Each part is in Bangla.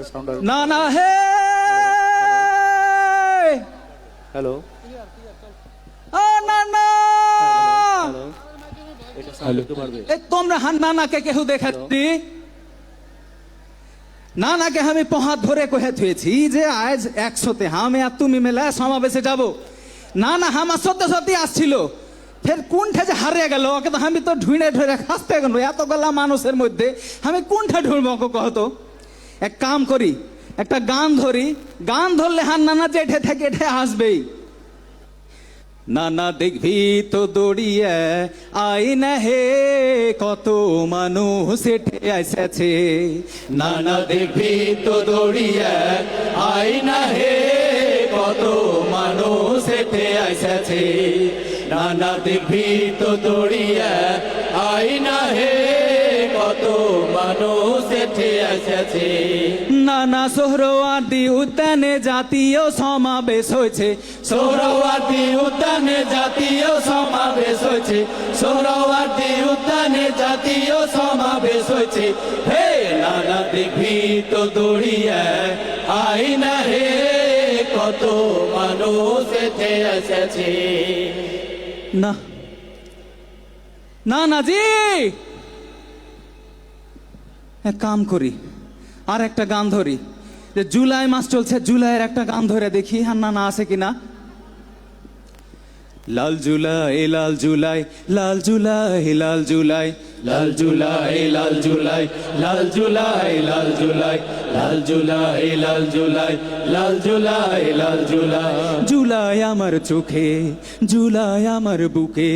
এটা সাউন্ড না না হে হ্যালো। ও না না! হ্যালো এটা সাউন্ড একটু বাড়বে এ তোমরা হান নানাকে কেহ দেখাচ্ছি? নানাকে আমি পহাত ধরে কহে থুয়েছি যে আজ একশোতে আমি আর তুমি মেলা সমাবেশে যাব। না না আমার সত্যি সত্যি আসছিল। ফের কোনটা যে হারিয়ে গেল ওকে তো আমি তো ঢুঁড়ে ঢুঁড়ে খাসতে গেল। এত গলা মানুষের মধ্যে আমি কোনটা ঢুঁড়ব ওকে কহতো এক কাম করি, একটা গান ধরি, গান ধরলে হান নানা জেঠে থেকে এঠে আসবেই নানা দেখবি তো দড়িয়ে, আই না হে, কত মানুষ এঠে এসেছে নানা দেখবি তো দড়িয়ে, আই না হে, কত মানুষ এঠে এসেছে নানা দেখবি তো দড়িয়ে, আই না হে মানুষ এঠে এসেছে নানা সোহরওয়ার্দী উদ্যানে জাতীয় সমাবেশ হয়েছে। সোহরওয়ার্দী উদ্যানে জাতীয় সমাবেশ হয়েছে। সোহরওয়ার্দী উদ্যানে জাতীয় সমাবেশ হয়েছে। হে নানা দেখবি তো দড়িয়ে আই না হে কত মানুষ এতে এসেছে না। না না জি এক কাম করি, আর একটা গান ধরি। যে জুলাই মাস চলছে, জুলাইয়ের একটা গান ধরে দেখি হান্না না আছে কিনা। লাল জুলাই লাল জুলাই লাল জুলাই লাল জুলাই। লাল জুলাই লাল জুলাই লাল জুলাই লাল জুলাই লাল জুলাই লাল জুলাই লাল জুলাই লাল জুলাই জুলাই আমার চোখে জুলাই আমার বুকে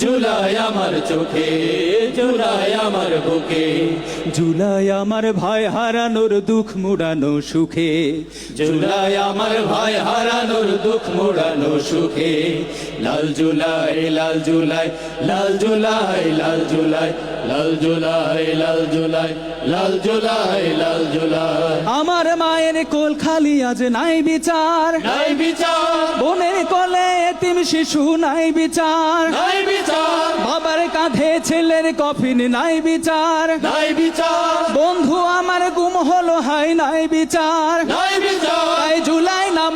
জুলাই আমার চোখে জুলাই আমার বুকে জুলাই আমার ভাই হারানোর দুঃখ মুড়ানো সুখে জুলাই আমার ভাই হারানোর দুঃখ মুড়ানো সুখে লাল জুলাই লাল জুলাই লাল জুলাই লাল জুলাই লাল জুলাই লাল জুলাই লাল জুলাই লাল জুলাই। আমার মায়ের কোল খালি আজ নাই বিচার। নাই বিচার। বোনের কোলে এতিম শিশু নাই বিচার। নাই বিচার। বাবার কাঁধে ছেলের কফিন নাই বিচার। নাই বিচার। বন্ধু আমার গুম হলো হাই নাই বিচার। নাই বিচার। জুলাই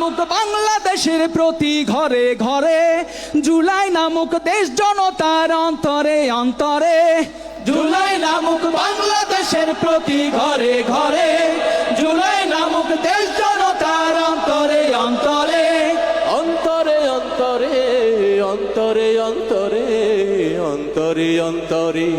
নামক বাংলাদেশের প্রতি ঘরে ঘরে, জুলাই নামক দেশ জনতার অন্তরে অন্তরে, জুলাই নামক বাংলাদেশের প্রতি ঘরে ঘরে, জুলাই নামক দেশ জনতার অন্তরে অন্তরে অন্তরে অন্তরে অন্তরে অন্তরে অন্তরে অন্তরে।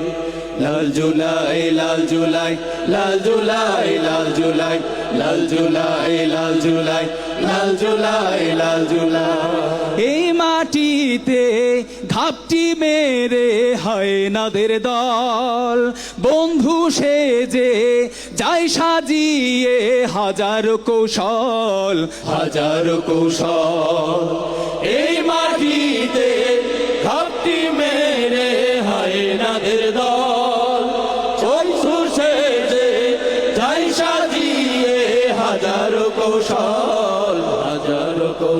লাল জুলাই লাল জুলাই লাল জুলাই লাল জুলাই লাল জুলাই লাল জুলাই লাল জুলাই লাল জুলাই। এই মাটিতে ঘাপটি মেরে হয় নাদের দল। বন্ধু সেজে যাই সাজিয়ে হাজার কৌশল। হাজার কৌশল। এই মাটিতে ঘাপটি মেরে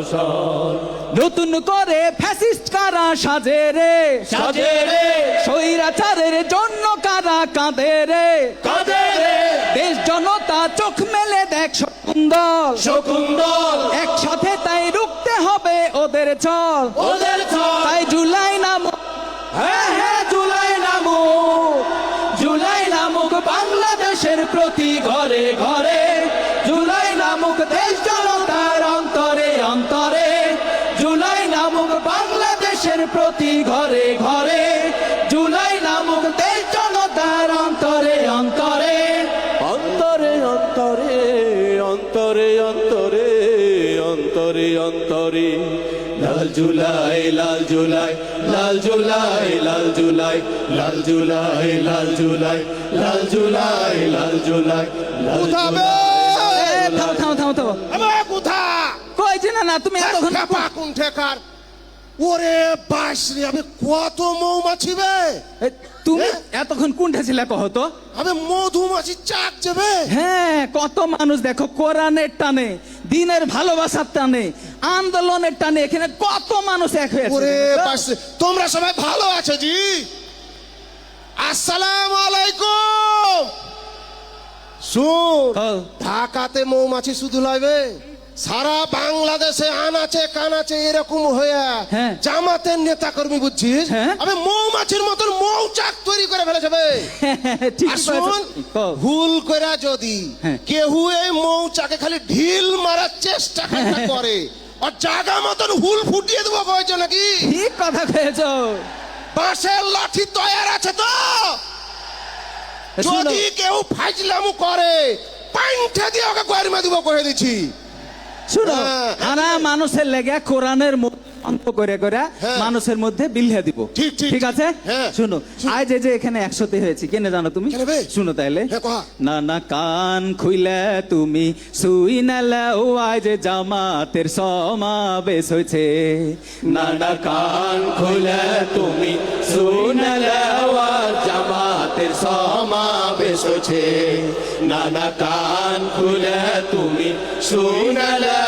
কৌশল নতুন করে ফ্যাসিস্ট কারা সাজে রে? সাজে রে। স্বৈরাচারের জন্য কারা কাঁদে রে? কাঁদে রে। দেশ জনতা চোখ মেলে দেখ শকুন্দল শকুন্দল একসাথে তাই রুখতে হবে ওদের চল ওদের ছয় ঘরে ঘরে জুলাই নামুক দেশ জনতার অন্তরে অন্তরে। অন্তরে অন্তরে অন্তরে অন্তরে অন্তরে অন্তরে। লাল জুলাই লাল জুলাই লাল জুলাই লাল জুলাই লাল জুলাই লাল জুলাই লাল জুলাই লাল জুলাই থামো থামো আমার কোথা কইছে না না তুমি এতক্ষণ কোন ঠেকার? ওরে বাস রে আমি কত মৌমাছি বে? তুমি? এতক্ষণ কোনটা ছিল কহ তো? আমি মধুমাছি চাক যাবে হ্যাঁ কত মানুষ দেখো কোরআনের টানে দিনের ভালোবাসার টানে আন্দোলনের টানে এখানে কত মানুষ এক হয়েছে। ওরে বাস তোমরা সবাই ভালো আছো জি? আসসালাম আলাইকুম। শুন হ্যাঁ। ঢাকাতে মৌমাছি শুধু লাইবে সারা বাংলাদেশে আনাচে কানাচে এরকম হয়ে হ্যাঁ। জামাতের নেতা কর্মী বুঝছিস? হ্যাঁ। আমি মৌমাছির মতন মৌচাক তৈরি করে ফেলেছে শোন ভুল করে যদি হ্যাঁ। কেহু এই মৌচাকে খালি ঢিল মারার চেষ্টা করে আর জায়গা মতন হুল ফুটিয়ে দেবো কয়েছে নাকি? ঠিক কথা কয়েছো বাঁশের লাঠি তৈয়ার আছে তো। যদি কেউ ফাইজলামু করে পাইন্ঠা দিয়ে ওকে গরমে দিব কয়ে দিচ্ছি শুনো হ্যাঁ। আনা মানুষের লেগে কোরআনের অন্ত করে করে হ্যাঁ। মানুষের মধ্যে বিল্হে দিব। ঠিক, আছে? হ্যাঁ। শুনো আজ যে এখানে একসাথে হয়েছি কেনে জানো তুমি? শুনো তাইলে। হ্যাঁ, না না কান খুইলে তুমি সুই নালা ও আজ জামাতের সমাবেশ হয়েছে। না না কান খুলে তুমি সুই নালা জামাতের সমাবেশ নানা কান খুলে তুমি শুনালে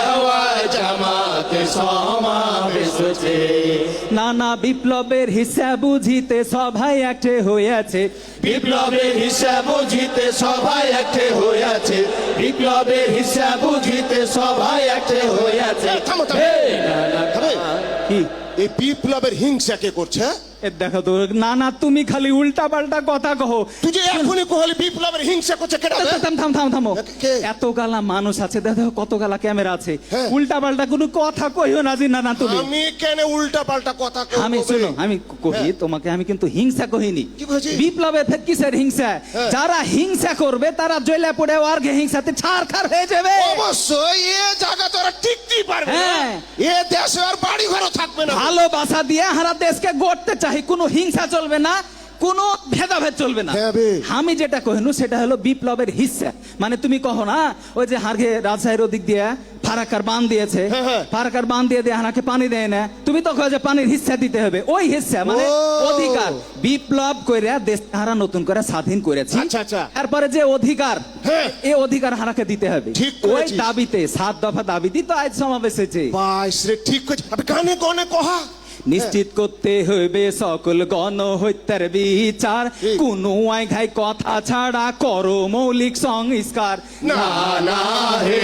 জামাতের সমাবেশ নানা বিপ্লবের হিসাব বুঝিতে সবাই একটে হয়েছে। বিপ্লবের হিসাব বুঝিতে সবাই একটে হয়েছে। বিপ্লবের হিসাব বুঝিতে সবাই একটে হয়েছে। কি এই বিপ্লবের হিংসা কে করছে? এ দেখো তো না না তুমি খালি উল্টা পাল্টা কথা কহো। তুই যে এখনই কোহলি বিপ্লবের হিংসা করছে কেটা থাম থাম থাম থামো এত গালা মানুষ আছে কত গালা ক্যামেরা আছে। হ্যাঁ। উল্টা পাল্টা কোনো কথা কইও না জি না না তুমি। আমি কেন উল্টা পাল্টা কথা কব আমি শুনো আমি কহি হ্যাঁ। তোমাকে আমি কিন্তু হিংসা কহিনি? বিপ্লবে থেকে কিসের হিংসা? হ্যাঁ। যারা হিংসা করবে তারা জেলে পড়ে আর হিংসাতে ছাড় খার হয়ে যাবে। অবশ্যই এ জায়গা তোরা টিকতেই পারবে না। হ্যাঁ। এ দেশে আর বাড়ি ঘরও থাকবে না। ভালোবাসা দিয়ে হারা দেশকে গড়তে চাই কোনো হিংসা চলবে না কোনো ভেদাভেদ চলবে না। হ্যাঁ আমি যেটা কহিনু সেটা হলো বিপ্লবের হিস্সা মানে তুমি কহো না ওই যে হারগে রাজশাহীর ওদিক দিয়ে ফারাকার বান দিয়েছে হ্যাঁ, হ্যাঁ। ফারাকার বান দিয়ে দিয়ে হানাকে পানি দেয় না। তুমি তো যে পানির হিস্সা দিতে হবে। ওই হিস্সা মানে অধিকার। বিপ্লব করে দেশ হারা নতুন করে স্বাধীন করেছি আচ্ছা, আচ্ছা। তারপরে যে অধিকার। এই অধিকার হারাকে দিতে হবে। ঠিক ওই দাবিতে সাত দফা দাবিতে তো আজ সমাবেশ হয়েছে। ঠিক গানে গনে কহা। নিশ্চিত করতে হইবে সকল গণ হত্যার বিচার। কোন ঘাই কথা ছাড়া করো মৌলিক সংস্কার। না না হে।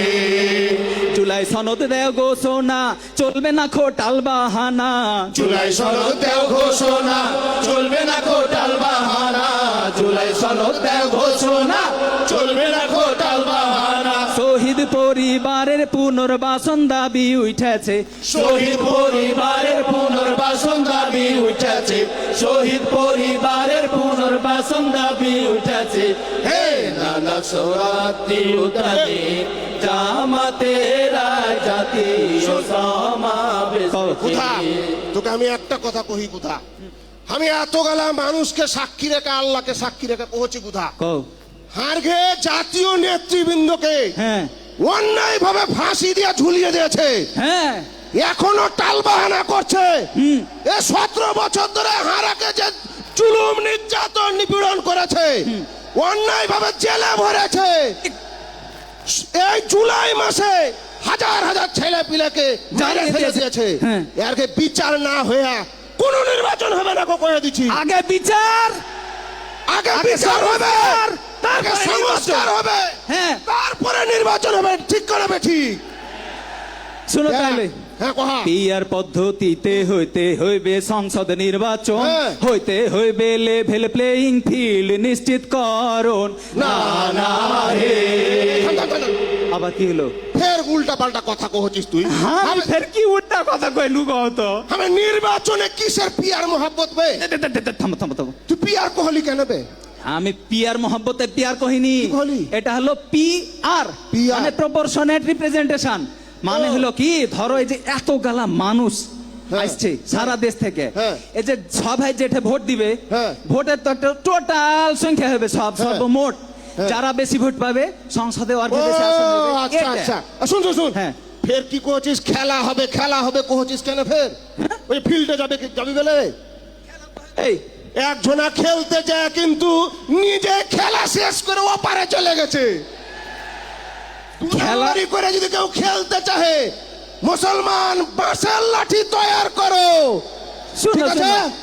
জুলাই সনদ দেও ঘোষণা চলবে না খোটাল বাহানা। জুলাই সনদ দেও ঘোষণা চলবে না খোটাল বাহানা। জুলাই সনদ দেও ঘোষণা চলবে না কোটাল বাহানা। শহীদ পরিবারের পুনর্বাসন দাবি উঠেছে। শহীদ পরিবারের জাতি কোথা? তোকে আমি একটা কথা কহি কোথা? আমি এত গেলা মানুষকে সাক্ষী রেখে আল্লাহকে সাক্ষী রেখে পৌঁছি কোথা? কও। হারগে জাতীয় নেতৃবৃন্দকে হ্যাঁ। অন্যায় ভাবে ফাঁসি দিয়ে ঝুলিয়ে দিয়েছে। হ্যাঁ। এখনও টাল বাহানা করছে এ সতেরো বছর ধরে হারাকে যে জুলুম নির্যাতন নিপীড়ন করেছে অন্যায় ভাবে জেলে ভরেছে এই জুলাই মাসে হাজার হাজার ছেলে পিলেকে জ্বালিয়ে ফেলে দিয়েছে। হ্যাঁ। এরকে বিচার না হয়ে কোন নির্বাচন হবে না কয়ে দিচ্ছি আগে বিচার আগে বিচার হবে আগে তারপরে সংস্কার নির্বাচন। হবে হ্যাঁ। তারপরে নির্বাচন হবে ঠিক করাবে ঠিক শুনো তাহলে হ্যাঁ কহা পিয়ার পদ্ধতিতে হইতে হইবে সংসদ নির্বাচন হ্যাঁ। হইতে হইবে লেভেল প্লেইং ফিল্ড নিশ্চিত করণ না না থাম। আবার কি হলো? ফের উল্টা পাল্টা কথা কহছিস তুই। আমি আমি- ফের কি উল্টা কথা কইলু কও তো আমি নির্বাচনে কিসের পিয়ার মোহাব্বত বে? থামো থামো থামো। তুই পিয়ার কোহলি কেন বে? আমি পিয়ার মোহাম্মতে পিয়ার কহিনি? এটা হলো পি আর মানে প্রপোর্শনেট রিপ্রেজেন্টেশন মানে হলো কি ধরো এই যে এত গালা মানুষ হ্যাঁ। আসছে সারা দেশ থেকে হ্যাঁ। এই যে সবাই যেটা ভোট দিবে হ্যাঁ। ভোটের তো একটা টোটাল সংখ্যা হবে সব হ্যাঁ। সর্বমোট হ্যাঁ। যারা বেশি ভোট পাবে সংসদে আচ্ছা আচ্ছা শুন শুন শুন হ্যাঁ। ফের কি কহছিস খেলা হবে খেলা হবে কহছিস কেন ফের হ্যাঁ। ওই ফিল্ডে যাবে কি- যাবি বলে এই একজনা খেলতে যায় কিন্তু নিজে খেলা শেষ করে ওপারে চলে গেছে খেলা- খেলা করে যদি কেউ খেলতে চাহে মুসলমান বাঁশের লাঠি তৈয়ার করো। শুনো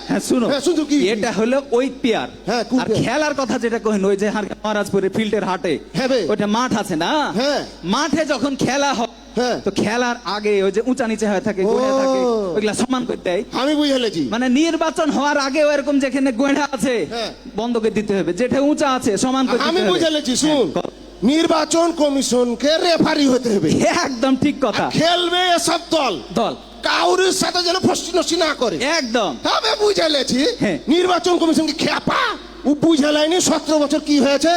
হ্যাঁ শুনো। হ্যাঁ, শুধু কি? এটা হলো ওই পেয়ার। হ্যাঁ, আর খেলার কথা যেটা কহেন ওই যে হার- মহারাজপুরের ফিল্ডের হাটে ওইটা মাঠ আছে না। মাঠে যখন খেলা হয়। তো খেলার আগে ওই যে উঁচা নিচে হয়ে থাকে গোড়া থাকে ওইগুলা সমান করতে দেয়। আমি বুঝে ফেলেছি। মানে নির্বাচন হওয়ার আগে এরকম যেখানে গোড়া আছে। বন্ধ করে দিতে হবে। যেটা উঁচা আছে সমান করে আমি বুঝে ফেলেছি শুন। নির্বাচন কমিশনকে রেফারি হতে হবে। একদম ঠিক কথা। খেলবে এসব দল। দল। কাউরির সাথে যেন নষ্টি না করে। একদম। আমি বুঝে লেছি হ্যাঁ। নির্বাচন কমিশনকে খেপা। ও বুঝে লাইনি সতেরো বছর কি হয়েছে।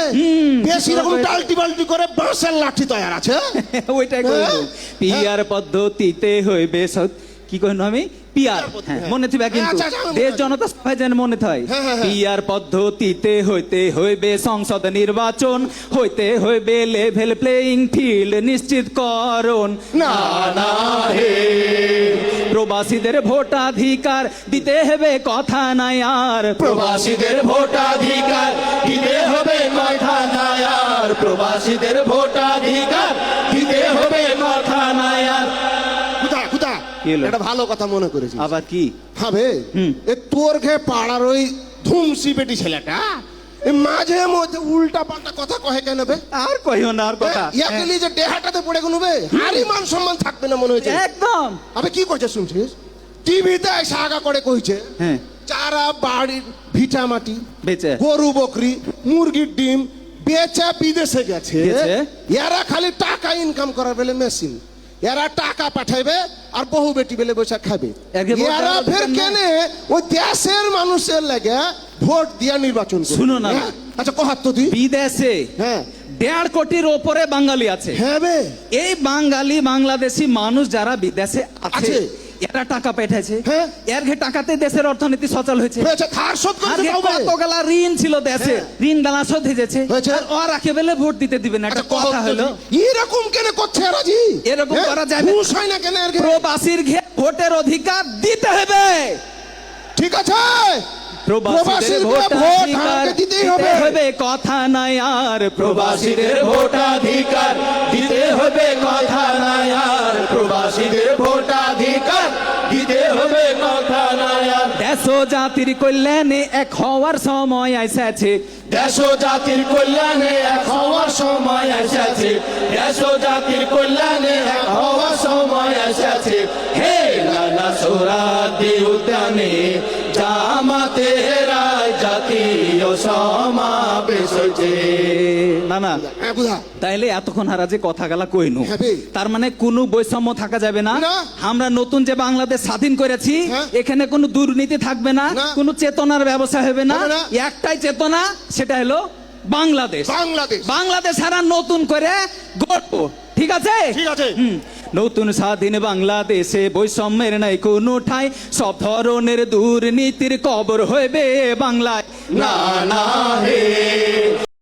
বেশ হয়েছে। টাল্টি বাল্টি করে বাঁশের লাঠি তৈরি আছে। ওইটাই হ্যাঁ? পিয়ার পদ্ধতিতে হইবে সৎ- কি কইন আমি? পিয়ার। হ্যাঁ, হ্যাঁ। মনে থিবা কিন্তু। আচ্ছা, আচ্ছা, দেশ জনতা সবাই যেন মনে থয়। হ্যাঁ। পিয়ার পদ্ধতিতে হইতে হইবে সংসদ নির্বাচন হইতে হইবে লেভেল প্লেইং ফিল্ড নিশ্চিত করণ না না হে। প্রবাসীদের ভোটাধিকার দিতে হবে কথা নাই আর। প্রবাসীদের ভোটাধিকার দিতে হবে কথা নায়ার প্রবাসীদের ভোটাধিকার দিতে হবে কথা কি হলো? এটা ভালো কথা মনে করেছি আবার কি? হবে এ তোর ঘে পাড়ার ওই ধুমসি বেটি ছেলেটা মাঝে মধ্যে উল্টা পাল্টা কথা কহে কেন বে? আর কইও না আর কথা। যে ডেহাটাতে পড়ে বে? মান সম্মান থাকবে না মনে হয়েছে। একদম। আবে কি করছে শুনছিস? টিভিতে এসে আগা করে কইছে হ্যাঁ। চারা বাড়ির ভিটা মাটি বেচে। গরু বকরি মুরগির ডিম বেচা বিদেশে গেছে। গেছে? এরা খালি টাকা ইনকাম করার বেলে মেশিন এরা টাকা পাঠাইবে আর বহু বেটি বেলে বসে খাবে এরা ফের কেনে ওই দেশের মানুষের লাগে ভোট দিয়া নির্বাচন। শুনো না। হ্যাঁ? আচ্ছা কহাত তো তুই বিদেশে হ্যাঁ দেড় কোটির ওপরে বাঙালি আছে হ্যাঁ এই বাঙালি বাংলাদেশি মানুষ যারা বিদেশে আছে। এরা টাকা পাঠাইছে হ্যাঁ। এর ঘে টাকাতে দেশের অর্থনীতি সচল হয়েছে। হয়েছে ধার শোধ করেছে কতগুলা ঋণ ছিল দেশে হ্যাঁ। ঋণ দালা শোধ হয়েছে। গেছে আর রাখে বলে ভোট দিতে দিবে না আচ্ছা, কথা হলো। এরকম কেন করছে এরা জি? এরকম করা যাবে। ঘুষ হয় না কেন এর ঘে? প্রবাসীর ঘে ভোটের অধিকার দিতে হবে। ঠিক আছে? প্রবাসীদের প্রবাসীর ভোট ভোট অধিকার আমাকে দিতেই দিতে হবে। কথা নাই আর প্রবাসীদের ভোটাধিকার দিতে হবে কথা নাই আর প্রবাসীদের ভোটাধিকার দিতে হবে কথা নায়ার দেশ জাতির কল্যাণে এক হওয়ার সময় আইসাছে দেশ জাতির কল্যাণে এক হওয়ার সময় এসেছে। দেশ জাতির কল্যাণে এক হওয়ার সময় এসেছে। হে নানা সোরা উদ্যানে, জামাতে রায় জাতীয় সমাবেশ না না হ্যাঁ তাইলে এতক্ষণ হারা যে কথা গেলা কইনু হ্যাঁ তার মানে কোনো বৈষম্য থাকা যাবে না। আমরা নতুন যে বাংলাদেশ স্বাধীন করেছি হ্যাঁ। এখানে কোনো দুর্নীতি থাকবে না। কোনো চেতনার ব্যবসা হবে না। একটাই চেতনা সেটা হলো বাংলাদেশ। বাংলাদেশ। বাংলাদেশ সারা নতুন করে গড়ব। ঠিক আছে? ঠিক আছে। নতুন স্বাধীন বাংলাদেশে বৈষম্যের নাই কোনো ঠাই। সব ধরনের দুর্নীতির কবর হইবে বাংলায়। না না, হে।